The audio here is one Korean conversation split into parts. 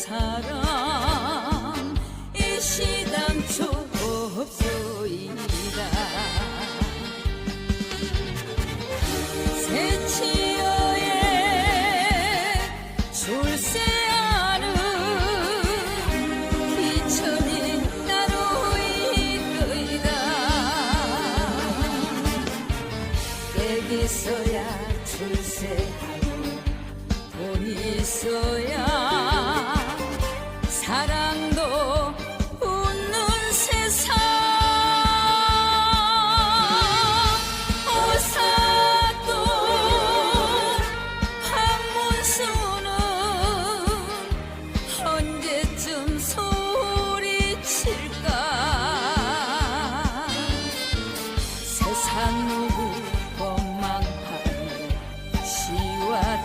사람 이 시당초 없소이다. 새치어의 출세하는 기천이 나로 이끌이다. 여기서야 출세하고 돈 있어야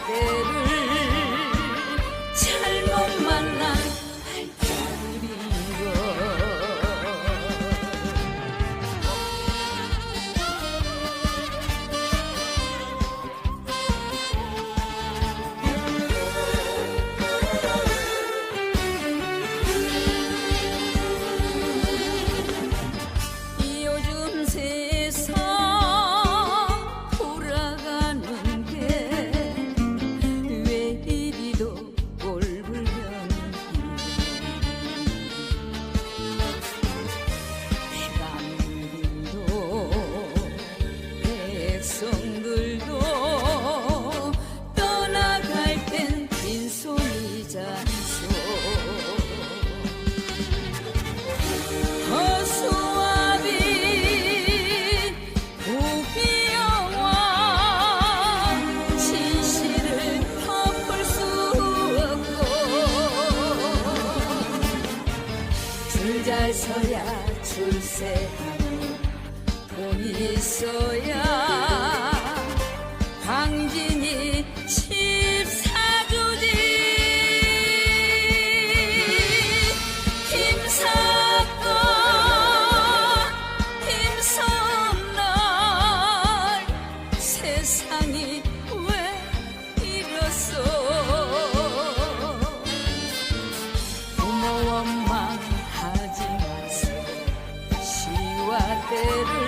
inteiro. 잘 서야 출세하고 돈 있어야 당진이 집 사주지. 김사건 김선날 세상이 왜 이렇소 고마워 마. baby.